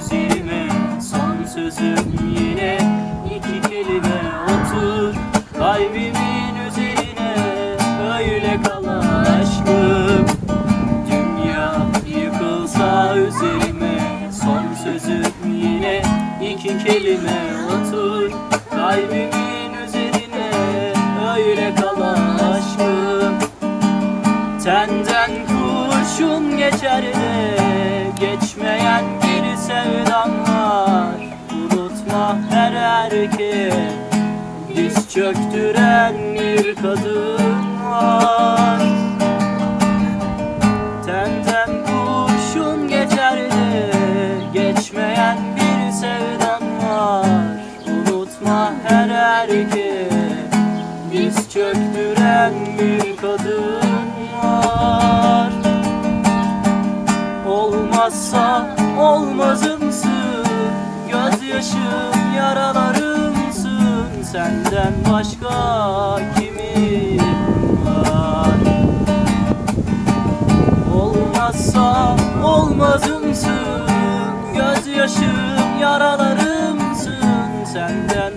üzerime Son sözüm yine iki kelime Otur. Kalbimin üzerine Öyle kalan aşkım Dünya yıkılsa üzerime Son sözüm yine iki kelime Otur. Kalbimin üzerine Öyle kalan aşkım Tenden kurşun geçer de Unutma her erkeğe Diz çöktüren bir kadın var. Tenden kurşun geçer de Geçmeyen bir sevdam var. Unutma her erkeğe Diz çöktüren bir kadın var. Olmazsa Gözyaşım yaralarımsın Senden başka kimim var? Olmazsa olmazımsın Gözyaşım yaralarımsın Senden